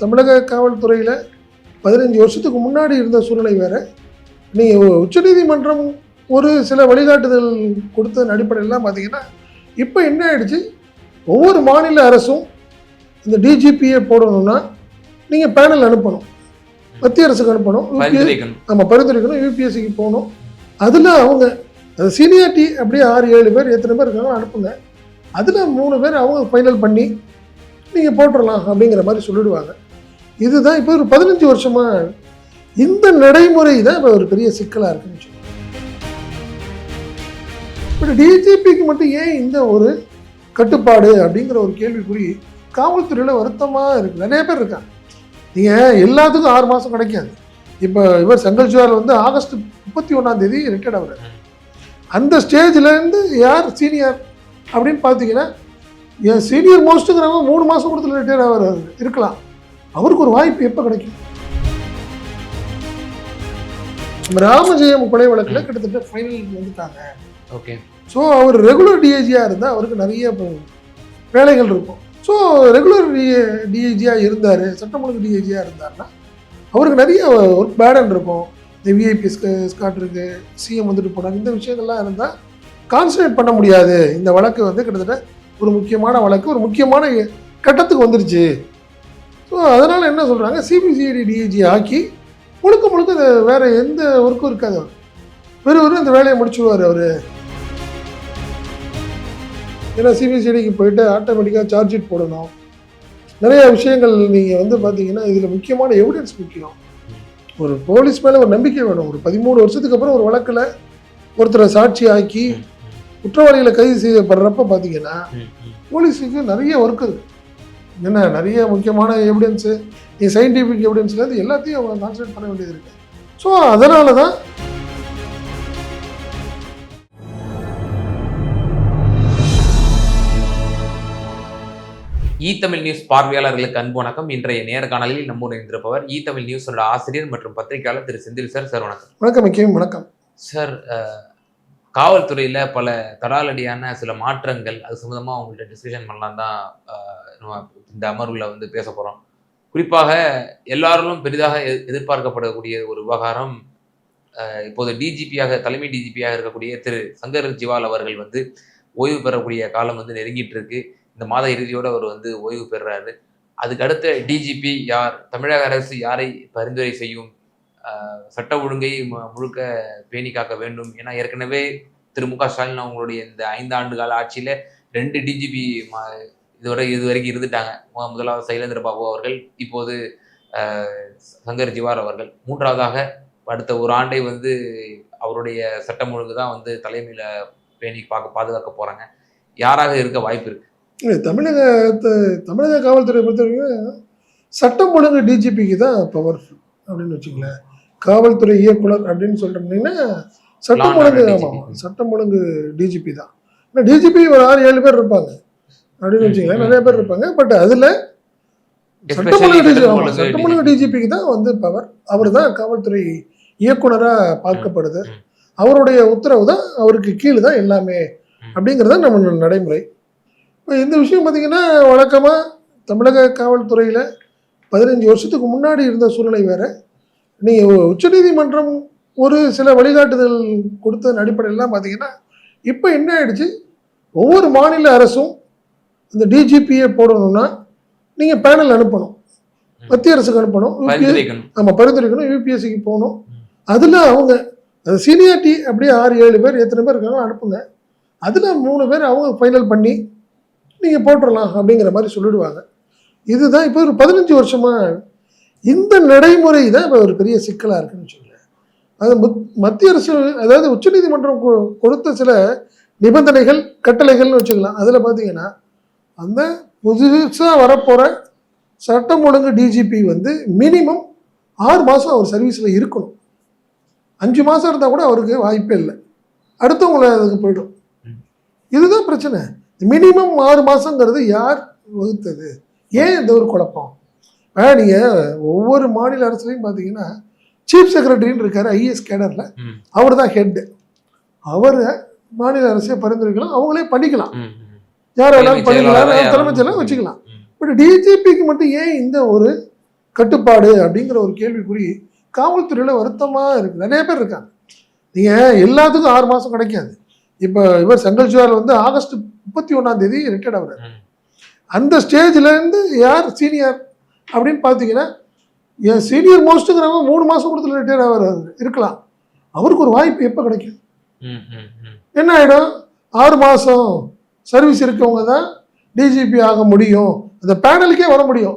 தமிழக காவல்துறையில் பதினஞ்சு வருஷத்துக்கு முன்னாடி இருந்த சூழ்நிலை வேறு. நீங்கள் உச்சநீதிமன்றம் ஒரு சில வழிகாட்டுதல் கொடுத்ததன் அடிப்படையிலாம் பார்த்தீங்கன்னா இப்போ என்ன ஆயிடுச்சு? ஒவ்வொரு மாநில அரசும் இந்த டிஜிபியை போடணும்னா நீங்கள் பேனல் அனுப்பணும். மத்திய அரசுக்கு அனுப்பணும். நம்ம பரிந்துரைக்கணும். யூபிஎஸ்சிக்கு போகணும். அதில் அவங்க அது சீனியாரிட்டி அப்படியே ஆறு ஏழு பேர் எத்தனை பேர் இருக்காங்களோ அனுப்புங்க. அதில் மூணு பேர் அவங்க ஃபைனல் பண்ணி நீங்கள் போட்டுடலாம் அப்படிங்கிற மாதிரி சொல்லிடுவாங்க. இதுதான் இப்போ ஒரு பதினஞ்சு வருஷமாக இந்த நடைமுறை தான் இப்போ ஒரு பெரிய சிக்கலாக இருக்குன்னு சொல்லி இப்போ டிஜிபிக்கு மட்டும் ஏன் இந்த ஒரு கட்டுப்பாடு அப்படிங்கிற ஒரு கேள்விக்குறி காவல்துறையில் வருத்தமாக இருக்குது நிறைய பேர் இருக்காங்க. நீங்கள் எல்லாத்துக்கும் ஆறு மாதம் கிடைக்காது. இப்போ இவர் செங்கல் ஜுவால் வந்து ஆகஸ்ட் முப்பத்தி ஒன்றாம் தேதி ரிட்டையர்ட் ஆகிறார் அந்த ஸ்டேஜ்லேருந்து யார் சீனியர் அப்படின்னு பார்த்தீங்கன்னா என் சீனியர் மோஸ்ட்டுங்கிறவங்க மூணு மாதம் கொடுத்துல ரிட்டையர் ஆகிறாரு இருக்கலாம். அவருக்கு ஒரு வாய்ப்பு எப்போ கிடைக்கும்? ராமஜெயம் கொலை வழக்கில் கிட்டத்தட்ட ஃபைனலுக்கு வந்துட்டாங்க. ஓகே ஸோ அவர் ரெகுலர் டிஐஜியாக இருந்தால் அவருக்கு நிறைய வேலைகள் இருக்கும். ஸோ ரெகுலர் டி டிஐஜியாக இருந்தார் சட்டம் ஒழுங்கு டிஐஜியாக இருந்தாருன்னா அவருக்கு நிறைய ஒர்க் பேடன் இருக்கும். இந்த விஐபி ஸ்காட் இருக்கு சிஎம் வந்துட்டு போனாங்க இந்த விஷயங்கள்லாம் இருந்தால் கான்சன்ட்ரேட் பண்ண முடியாது. இந்த வழக்கு வந்து கிட்டத்தட்ட ஒரு முக்கியமான வழக்கு ஒரு முக்கியமான கட்டத்துக்கு வந்துருச்சு. ஸோ அதனால் என்ன சொல்கிறாங்க சிபிசிஐடி டிஐஜி ஆக்கி முழுக்க முழுக்க இது வேறு எந்த ஒர்க்கும் இருக்காது வெறும் வெறும் இந்த வேலையை முடிச்சுடுவார் அவர். ஏன்னா சிபிசிஐடிக்கு போயிட்டு ஆட்டோமேட்டிக்காக சார்ஜ் ஷீட் போடணும். நிறைய விஷயங்கள் நீங்கள் வந்து பார்த்தீங்கன்னா இதில் முக்கியமான எவிடன்ஸ் முக்கியம். ஒரு போலீஸ் மேலே ஒரு நம்பிக்கை வேணும். ஒரு பதிமூணு வருஷத்துக்கு அப்புறம் ஒரு வழக்கில் ஒருத்தரை சாட்சி ஆக்கி குற்றவாளிகளை கைது செய்யப்படுறப்ப பார்த்தீங்கன்னா போலீஸுக்கு நிறைய ஒர்க் இருக்கு. என்ன நிறைய முக்கியமான எவிடன்ஸு சயின்டிஃபிக் எவிடன்ஸ்லேருந்து எல்லாத்தையும் அவங்க கான்சன்ட்ரேட் பண்ண வேண்டியது இருக்கு. ஸோ அதனால தான் இ தமிழ் நியூஸ் பார்வையாளர்களுக்கு அன்பு வணக்கம். இன்றைய நேர்காணலில் நம்முடன் இருந்திருப்பவர் இ தமிழ் நியூஸோட ஆசிரியர் மற்றும் பத்திரிகையாளர் திரு செந்தில் சார். சார் வணக்கம். வணக்கம் முக்கியம் வணக்கம். சார் காவல்துறையில் பல தடாலடியான சில மாற்றங்கள் அது சம்மந்தமாக அவங்கள்ட்ட டிஸ்கஷன் பண்ணலாம் தான் இந்த அமர்வில் வந்து பேச போகிறோம் குறிப்பாக எல்லாரும் பெரிதாக எதிர்பார்க்கப்படக்கூடிய ஒரு விவகாரம் இப்போது டிஜிபியாக தலைமை டிஜிபியாக இருக்கக்கூடிய திரு சங்கர் ஜிவால் அவர்கள் வந்து ஓய்வு பெறக்கூடிய காலம் வந்து நெருங்கிட்டு இருக்கு இந்த மாத இறுதியோடு அவர் வந்து ஓய்வு பெறுறாரு அதுக்கு அடுத்த டிஜிபி யார் தமிழக அரசு யாரை பரிந்துரை செய்யும் சட்ட ஒழுங்கை மு- முழுக்க பேணி காக்க வேண்டும். ஏன்னா ஏற்கனவே திரு மு க. ஸ்டாலின் அவங்களுடைய இந்த ஐந்து ஆண்டு கால ஆட்சியில ரெண்டு டிஜிபி இதுவரை இது வரைக்கும் இருந்துட்டாங்க முதலாவது சைலேந்திர பாபு அவர்கள் இப்போது சங்கர் ஜிவார் அவர்கள். மூன்றாவதாக அடுத்த ஒரு ஆண்டை வந்து அவருடைய சட்டம் ஒழுங்கு தான் வந்து தலைமையில பேணி பார்க்க பாதுகாக்க போறாங்க. யாராக இருக்க வாய்ப்பு இருக்கு? இல்லை தமிழக தமிழக காவல்துறை பொறுத்தவரைக்கும் சட்டம் ஒழுங்கு டிஜிபிக்கு தான் பவர்ஃபுல் அப்படின்னு வச்சுங்களேன் காவல்துறை இயக்குனர் அப்படின்னு சொல்லிட்டோம்னா சட்டம் ஒழுங்கு ஆமாம். சட்டம் ஒழுங்கு டிஜிபி தான் ஆனால் டிஜிபி ஒரு ஆறு ஏழு பேர் இருப்பாங்க அப்படின்னு ம், வச்சுங்களேன் ம். நிறைய பேர் இருப்பாங்க பட் அதில் சட்டம் ஒழுங்கு சட்டம் ஆமாம் ஒழுங்கு சட்டம் ஒழுங்கு DGP. டிஜிபிக்கு தான் வந்து பவர் அவர் தான் காவல்துறை இயக்குனராக பார்க்கப்படுது. அவருடைய உத்தரவு தான் அவருக்கு கீழே தான் எல்லாமே. அப்படிங்கிறது நம்ம நடைமுறை இப்போ இந்த விஷயம் பார்த்தீங்கன்னா வழக்கமாக தமிழக காவல்துறையில் பதினஞ்சு வருஷத்துக்கு முன்னாடி இருந்த சூழ்நிலை வேறு நீங்கள் உச்சநீதிமன்றம் ஒரு சில வழிகாட்டுதல் கொடுத்ததன் அடிப்படையிலாம் பார்த்தீங்கன்னா இப்போ என்ன ஆயிடுச்சு? ஒவ்வொரு மாநில அரசும் இந்த டிஜிபியை போடணும்னா நீங்கள் பேனல் அனுப்பணும். மத்திய அரசுக்கு அனுப்பணும். நம்ம பரிந்துரைக்கணும். யூபிஎஸ்சிக்கு போகணும். அதில் அவங்க சீனியாரிட்டி அப்படியே ஆறு ஏழு பேர் எத்தனை பேர் இருக்காங்களோ அனுப்புங்க. அதில் மூணு பேர் அவங்க ஃபைனல் பண்ணி நீங்கள் போட்டுடலாம் அப்படிங்கிற மாதிரி சொல்லிடுவாங்க. இதுதான் இப்போ ஒரு பதினஞ்சு வருஷமாக இந்த நடைமுறை தான் இப்போ ஒரு பெரிய சிக்கலாக இருக்குன்னு வச்சுக்கோங்களேன் அது மத்திய அரசு அதாவது உச்சநீதிமன்றம் கொ- கொடுத்த சில நிபந்தனைகள் கட்டளைகள்னு வச்சுக்கலாம். அதில் பார்த்தீங்கன்னா அந்த புதுசாக வரப்போகிற சட்டம் ஒழுங்கு டிஜிபி வந்து மினிமம் ஆறு மாதம் அவர் சர்வீஸில் இருக்கணும். அஞ்சு மாதம் இருந்தால் கூட அவருக்கு வாய்ப்பே இல்லை. அடுத்தவங்களை அதுக்கு போய்டும். இதுதான் பிரச்சனை. மினிமம் ஆறு மாதங்கிறது யார் வகுத்தது? ஏன் இந்த ஒரு குழப்பம்? நீங்கள் ஒவ்வொரு மாநில அரசுலையும் பார்த்தீங்கன்னா சீஃப் செக்ரட்டரின்னு இருக்காரு ஐஏஎஸ் கேடரில். அவர் தான் ஹெட்டு அவர் மாநில அரசே பரிந்துரைக்கலாம் அவங்களே பண்ணிக்கலாம். யார் வேணாலும் பண்ணிக்கலாம் தலைமைச் வச்சுக்கலாம். பட் டிஜிபிக்கு மட்டும் ஏன் இந்த ஒரு கட்டுப்பாடு அப்படிங்கிற ஒரு கேள்விக்குறி காவல்துறையில் வருத்தமாக இருக்குது நிறைய பேர் இருக்காங்க. நீங்கள் எல்லாத்துக்கும் ஆறு மாதம் கிடைக்காது. இப்போ இவர் செங்கல் ஜுவால் வந்து ஆகஸ்ட் முப்பத்தி ஒன்றாம் தேதி ரிட்டையர்ட் ஆகுறாரு. அந்த ஸ்டேஜ்ல இருந்து யார் சீனியர் அப்படின்னு பார்த்தீங்கன்னா என் சீனியர் மோஸ்ட்டுங்கிறவங்க மூணு மாதம் கொடுத்துல ரிட்டையர் ஆகிறாரு இருக்கலாம். அவருக்கு ஒரு வாய்ப்பு எப்போ கிடைக்கும். என்ன ஆகிடும் ஆறு மாதம் சர்வீஸ் இருக்கவங்க தான் டிஜிபி ஆக முடியும். அந்த பேனலுக்கே வர முடியும்.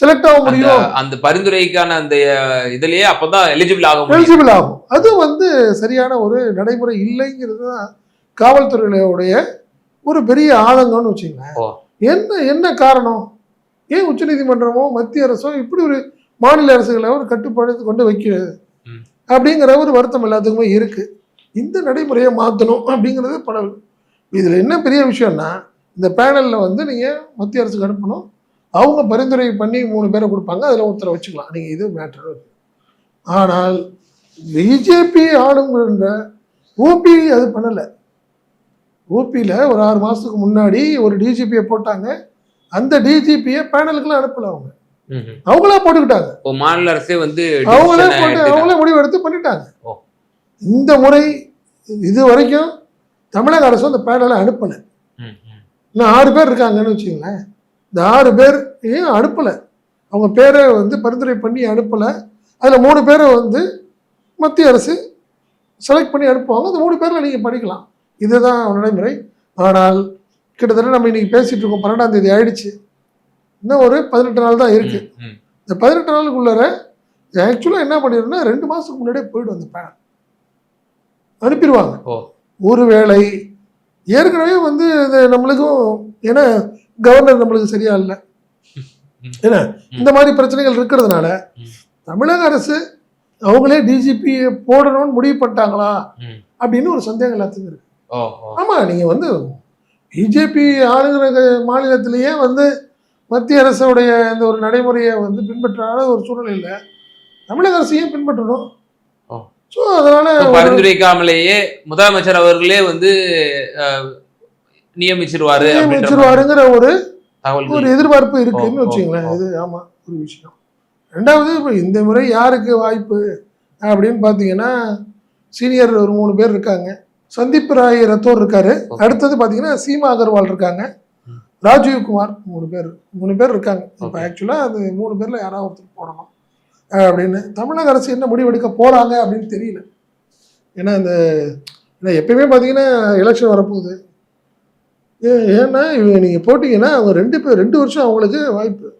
செலக்ட் ஆக முடியும். அந்த பரிந்துரைக்கான அந்த இதுலயே அப்பதான் எலிஜிபிள் ஆக முடியும். எலிஜிபிள் ஆகும். அது வந்து சரியான ஒரு நடைமுறை இல்லைங்கிறது தான் காவல்துறையுடைய ஒரு பெரிய ஆதங்கம்னு வச்சுங்களேன். என்ன என்ன காரணம்? ஏன் உச்சநீதிமன்றமோ மத்திய அரசோ இப்படி ஒரு மாநில அரசுகளை ஒரு கட்டுப்பாடு கொண்டு வைக்கிறது. அப்படிங்கிற ஒரு வருத்தம் எல்லாத்துக்குமே இருக்கு. இந்த நடைமுறையை மாற்றணும் அப்படிங்கிறது படம் இதில் என்ன பெரிய விஷயம்னா இந்த பேனலில் வந்து நீங்கள் மத்திய அரசுக்கு அனுப்பணும். அவங்க பரிந்துரை பண்ணி மூணு பேரை கொடுப்பாங்க. அதில் ஒருத்தரை வச்சுக்கலாம். நீங்கள் இது மேட்டர் ஆனால் பிஜேபி ஆளுங்கிற ஓபி அது பண்ணலை. ஓபியில் ஒரு ஆறு மாதத்துக்கு முன்னாடி ஒரு டிஜிபியை போட்டாங்க. அந்த டிஜிபியை பேனலுக்குலாம் அனுப்பல அவங்க. அவங்களா போட்டுக்கிட்டாங்க. மாநில அரசே வந்து அவங்களே போட்டு. அவங்களே முடிவு எடுத்து பண்ணிட்டாங்க. இந்த முறை இது வரைக்கும் தமிழக அரசு அந்த பேனலை அனுப்பலை. இன்னும் ஆறு பேர் இருக்காங்கன்னு வச்சுங்களேன் இந்த ஆறு பேர் ஏன் அனுப்பலை. அவங்க பேரை வந்து பரிந்துரை பண்ணி அனுப்பலை. அதில் மூணு பேரை வந்து மத்திய அரசு செலக்ட் பண்ணி அனுப்புவாங்க. அந்த மூணு பேரில் நீங்கள் படிக்கலாம். இதுதான் நடைமுறை ஆனால் கிட்டத்தட்ட நம்ம இன்னைக்கு பேசிட்டு இருக்கோம் பன்னெண்டாம் தேதி ஆயிடுச்சு இன்னும் ஒரு பதினெட்டு நாள் தான் இருக்கு. இந்த பதினெட்டு நாளுக்குள்ளார ஆக்சுவலாக என்ன பண்ணிடுன்னா ரெண்டு மாதத்துக்கு முன்னாடியே போயிடும் அந்த பேனல் அனுப்பிடுவாங்க. ஒருவேளை ஏற்கனவே வந்து இது நம்மளுக்கும் ஏன்னா கவர்னர் நம்மளுக்கு சரியா இல்லை. என்ன இந்த மாதிரி பிரச்சனைகள் இருக்கிறதுனால. தமிழக அரசு அவங்களே டிஜிபி போடணும்னு முடிவு பண்ணிட்டாங்களா. அப்படின்னு ஒரு சந்தேகம் எல்லாத்துக்கும் இருக்கு ஆமா நீங்க வந்து பிஜேபி ஆளுகிற மாநிலத்திலேயே வந்து மத்திய அரசுடைய இந்த ஒரு நடைமுறையை வந்து பின்பற்றாத ஒரு சூழ்நிலையில தமிழக அரசையும் பின்பற்றணும். ஸோ அதனால பரிந்துரைக்காமலேயே முதலமைச்சர் அவர்களே வந்து நியமிச்சிருவாரு நியமிச்சிருவாருங்கிற ஒரு ஒரு எதிர்பார்ப்பு இருக்குன்னு வச்சுங்களேன். இது ஆமா ஒரு விஷயம். ரெண்டாவது இப்போ இந்த முறை யாருக்கு வாய்ப்பு அப்படின்னு பார்த்தீங்கன்னா சீனியர் ஒரு மூணு பேர் இருக்காங்க. சந்தீப் ராய் ரத்தோர் இருக்காரு. அடுத்தது பார்த்தீங்கன்னா சீமா அகர்வால் இருக்காங்க. ராஜீவ் குமார் மூணு பேர் மூணு பேர் இருக்காங்க. இப்போ. ஆக்சுவலாக அது மூணு பேரில் யாராவது ஒருத்தர் போடணும். அப்படின்னு. தமிழக அரசு என்ன முடிவெடுக்க போகிறாங்க அப்படின்னு தெரியல. ஏன்னா இந்த ஏன்னா எப்பயுமே பார்த்தீங்கன்னா எலெக்ஷன் வரப்போகுது. ஏ- ஏன்னா இவங்க நீங்கள் போட்டிங்கன்னா அவங்க ரெண்டு பேர் ரெண்டு வருஷம் அவங்களுக்கு வாய்ப்பு.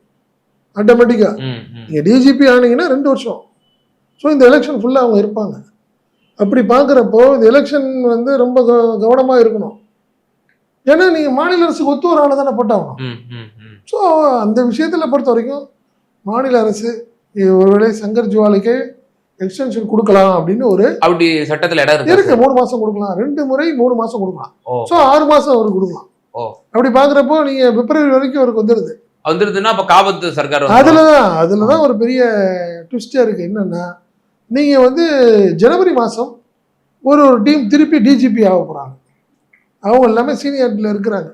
ஆட்டோமேட்டிக்காக. நீங்கள் டிஜிபி ஆனீங்கன்னா ரெண்டு வருஷம். ஸோ இந்த எலெக்ஷன் ஃபுல்லாக அவங்க இருப்பாங்க. அப்படி பார்க்குறப்போ இந்த எலெக்ஷன் வந்து ரொம்ப கவனமாக இருக்கணும். ஏன்னா நீங்கள் மாநில அரசுக்கு ஒத்து ஒரு ஆளை தானே போட்டாகணும். ஸோ அந்த விஷயத்தில் பொறுத்த வரைக்கும் மாநில அரசு ஒருவேளை சங்கர் ஜுவாலுக்கு எக்ஸ்டென்ஷன் கொடுக்கலாம் அப்படின்னு ஒரு அப்படி சட்டத்துல இடம் இருக்கு? மூணு மாதம் கொடுக்கலாம். ரெண்டு முறை மூணு மாதம் கொடுக்கலாம். ஸோ ஆறு மாதம் அவருக்கு கொடுக்கலாம். அப்படி பார்க்குறப்போ நீங்கள் பிப்ரவரி வரைக்கும் அவருக்கு வந்துடுது வந்துருதுன்னா அப்ப காபத்து சர்க்கார் அதில். தான் அதில் தான் ஒரு பெரிய ட்விஸ்டாக இருக்குது என்னென்னா நீங்கள் வந்து ஜனவரி மாதம் ஒரு ஒரு டீம் திருப்பி டிஜிபி ஆக போகிறாங்க அவங்க எல்லாமே சீனியர்ல இருக்கிறாங்க.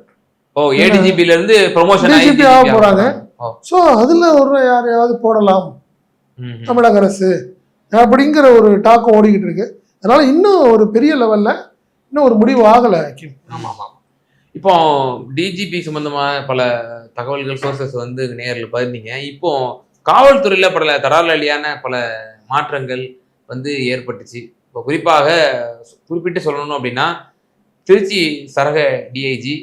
ஓ ஏடிஜிபில இருந்து ப்ரொமோஷன் DGP ஆக போறாங்க. ஸோ அதில் ஒரு யாரையாவது போடலாம். தமிழக அரசு அப்படிங்கிற ஒரு டாக்கம் ஓடிக்கிட்டு இருக்கு. அதனால இன்னும் ஒரு பெரிய லெவல்ல இன்னும் ஒரு முடிவு ஆகலை கிம் ஆமா ஆமா இப்போ டிஜிபி சம்பந்தமான பல தகவல்கள் சோர்சஸ் வந்து நேரில் பகிர்ந்தீங்க இப்போ காவல்துறையில பல தடாலடியான பல மாற்றங்கள் வந்து ஏற்பட்டுச்சு. இப்போ குறிப்பாக குறிப்பிட்டு சொல்லணும் அப்படின்னா திருச்சி சரக டிஐஜி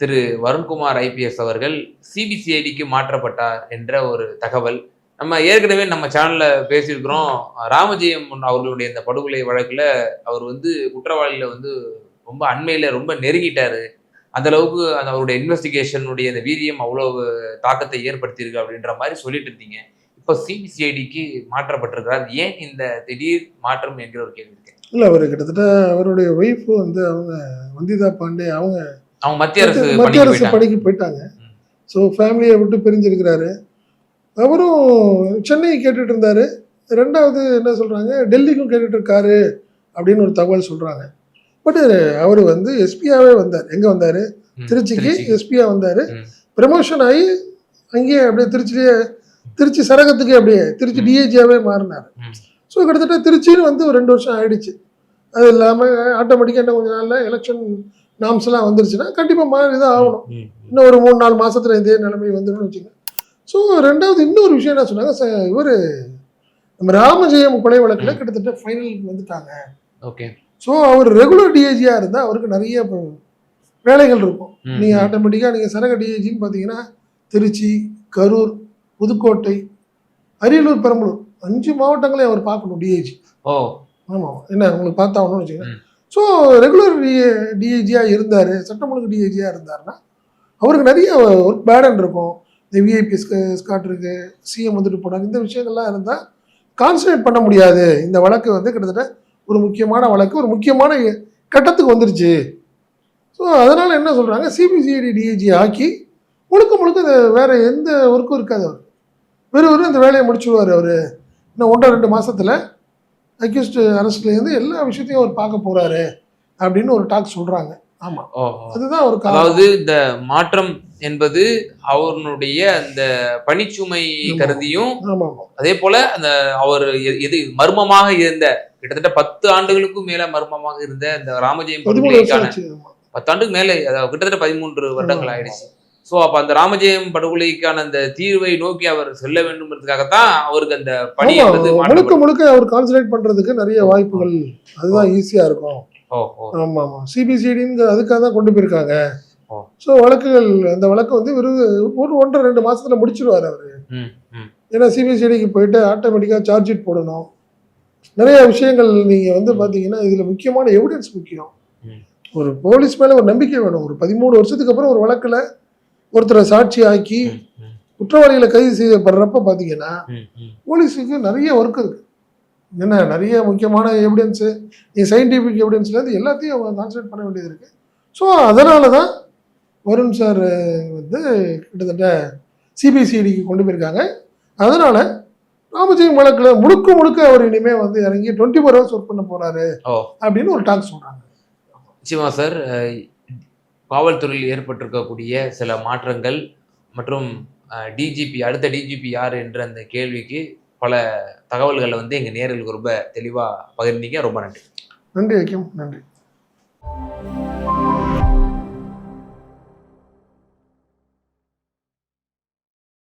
திரு வருண்குமார் ஐபிஎஸ் அவர்கள் சிபிசிஐடிக்கு மாற்றப்பட்டார் என்ற ஒரு தகவல். நம்ம ஏற்கனவே நம்ம சேனலில் பேசியிருக்கிறோம். ராமஜெயம் அவர்களுடைய இந்த படுகொலை வழக்கில் அவர் வந்து குற்றவாளியில் வந்து ரொம்ப அண்மையில் ரொம்ப நெருங்கிட்டார். அந்த அளவுக்கு அந்த அவருடைய இன்வெஸ்டிகேஷனுடைய அந்த வீரியம் அவ்வளோ தாக்கத்தை ஏற்படுத்தியிருக்கு அப்படின்ற மாதிரி சொல்லிட்டு இருந்தீங்க. இப்போ சிபிசிஐடிக்கு மாற்றப்பட்டிருக்கிறார் ஏன் இந்த திடீர் மாற்றம் என்கிற ஒரு கேள்வி இருக்கு. இல்லை அவர் கிட்டத்தட்ட அவருடைய ஒய்ஃப் வந்து அவங்க வந்திதா பாண்டே அவங்க அவங்க மத்திய அரசு மத்திய அரசு. பணிக்கு போயிட்டாங்க. ஸோ ஃபேமிலியை விட்டு பிரிஞ்சிருக்கிறாரு. அவரும் சென்னை கேட்டுட்டு இருந்தாரு. ரெண்டாவது என்ன சொல்றாங்க? டெல்லிக்கும் கேட்டுட்டு இருக்காரு அப்படின்னு ஒரு தகவல் சொல்றாங்க. பட் அவர் வந்து எஸ்பியாவே வந்தார். எங்க வந்தாரு? திருச்சிக்கு திருச்சிக்கு. எஸ்பியா வந்தாரு. ப்ரமோஷன் ஆகி அங்கேயே அப்படியே திருச்சிலேயே திருச்சி சரகத்துக்கே அப்படியே திருச்சி ம். டிஏஜியாவே மாறினார். ஸோ கிட்டத்தட்ட திருச்சின்னு வந்து ஒரு ரெண்டு வருஷம் ஆயிடுச்சு அது இல்லாமல் ஆட்டோமேட்டிக்காக இன்னும் கொஞ்ச நாளில் எலெக்ஷன் நாம்ஸ் எல்லாம் வந்துருச்சுன்னா கண்டிப்பாக மாறி தான் ஆகணும். இன்னும் ஒரு மூணு நாலு மாசத்துல இதே நிலைமை வந்துடும் வச்சுங்க ஸோ ரெண்டாவது இன்னொரு விஷயம் என்ன சொன்னாங்க இவர் நம்ம ராமஜெயம் கொலை வழக்கில் கிட்டத்தட்ட ஃபைனலுக்கு வந்துட்டாங்க ஓகே ஸோ அவர் ரெகுலர் டிஏஜியாக இருந்தால் அவருக்கு நிறைய வேலைகள் இருக்கும் நீங்கள். ஆட்டோமேட்டிக்காக நீங்கள் சரக டிஏஜின்னு பார்த்தீங்கன்னா திருச்சி கரூர் புதுக்கோட்டை அரியலூர் பெரம்பலூர் அஞ்சு மாவட்டங்களையும் அவர் பார்க்கணும் டிஏஜி ஓ. ஆமாம் என்ன உங்களுக்கு பார்த்தாகணும்னு வச்சுக்கோங்க. ம். ஸோ ரெகுலர் டிஏ டிஏஜியாக இருந்தார் சட்டம் ஒழுங்கு டிஏஜியாக இருந்தாருன்னா அவருக்கு நிறைய ஒர்க் பேடன் இருக்கும். இந்த விஐபி ஸ்காட் இருக்கு சிஎம் வந்துட்டு போனாங்க இந்த விஷயங்கள்லாம் இருந்தால் கான்சன்ட்ரேட் பண்ண முடியாது. இந்த வழக்கு வந்து கிட்டத்தட்ட ஒரு முக்கியமான வழக்கு ஒரு முக்கியமான கட்டத்துக்கு வந்துருச்சு. ஸோ அதனால் என்ன சொல்கிறாங்க சிபிசிஐடி டிஏஜி ஆக்கி முழுக்க முழுக்க வேறு எந்த ஒர்க்கும் இருக்காது அவர். வெறும் இந்த வேலையை முடிச்சுடுவார் அவர் இன்னும் ஒன்றரை ரெண்டு மாசத்துல அக்யூஸ்ட் அரெஸ்ட்லேருந்து எல்லா விஷயத்தையும் அவர் பார்க்க போகிறாரு அப்படின்னு ஒரு டாக் சொல்கிறாங்க ஆமாம். அதுதான் ஒரு அதாவது இந்த மாற்றம் என்பது அவருடைய அந்த பணிச்சுமை. கருதியும் அதே போல அந்த அவர் எது மர்மமாக இருந்த கிட்டத்தட்ட பத்து ஆண்டுகளுக்கும் மேல மர்மமாக இருந்த இந்த ராமஜெயம். பத்தாண்டுக்கு மேல அதாவது கிட்டத்தட்ட பதிமூன்று வருடங்கள். ஆயிடுச்சு சோ அப்ப அந்த ராமஜெயம் படுகொலைக்கான அந்த தீர்வை நோக்கி அவர் செல்ல வேண்டும்ன்றதுக்காகத்தான் அவருக்கு அந்த பணி முழுக்க. முழுக்க அவர் கான்சன்ட்ரேட் பண்றதுக்கு நிறைய வாய்ப்புகள் அதுதான் ஈஸியா இருக்கும். ஓ ஓ. ஆமா ஆமா சிபிசிடிங்கிற அதுக்காக தான் கொண்டு போயிருக்காங்க. ஸோ வழக்குகள் அந்த வழக்கு வந்து வெறும் ஒரு ஒன்றரை ரெண்டு மாசத்துல முடிச்சிருவாரு அவரு. ஏன்னா சிபிசிடிக்கு போயிட்டு ஆட்டோமேட்டிக்காக சார்ஜ் ஷீட் போடணும். நிறைய விஷயங்கள் நீங்க வந்து பாத்தீங்கன்னா இதுல முக்கியமான எவிடன்ஸ் முக்கியம். ஒரு போலீஸ் மேல ஒரு நம்பிக்கை வேணும். ஒரு பதிமூணு வருஷத்துக்கு அப்புறம் ஒரு வழக்குல ஒருத்தரை சாட்சி ஆக்கி குற்றவாளிகளை கைது செய்யப்படுறப்ப ம். போலீஸுக்கு நிறைய ஒர்க் இருக்கு. என்ன நிறைய முக்கியமான எவிடன்ஸு நீ சயின்டிஃபிக் எவிடன்ஸ்லேருந்து எல்லாத்தையும் அவங்க கான்சன்ட்ரேட் பண்ண வேண்டியது இருக்கு. ஸோ அதனால தான் வருண் சார் வந்து கிட்டத்தட்ட சிபிசிஐடிக்கு கொண்டு போயிருக்காங்க. அதனால ராமஜெயம் வழக்கில் முழுக்க முழுக்க அவர் இனிமே வந்து இறங்கி டுவெண்ட்டி ஃபோர் ஹவர்ஸ் ஒர்க் பண்ண போறாரு ஓ. அப்படின்னு ஒரு டாக் சொல்றாங்க. நிச்சயமா சார் காவல்துறையில் ஏற்பட்டிருக்கக்கூடிய சில மாற்றங்கள் மற்றும் டிஜிபி அடுத்த டிஜிபி யார் என்ற அந்த கேள்விக்கு பல தகவல்களை வந்து எங்கள் நேர்களுக்கு ரொம்ப தெளிவாக பகிர்ந்தீங்க. ரொம்ப நன்றி. நன்றி ஐக்கியம் நன்றி.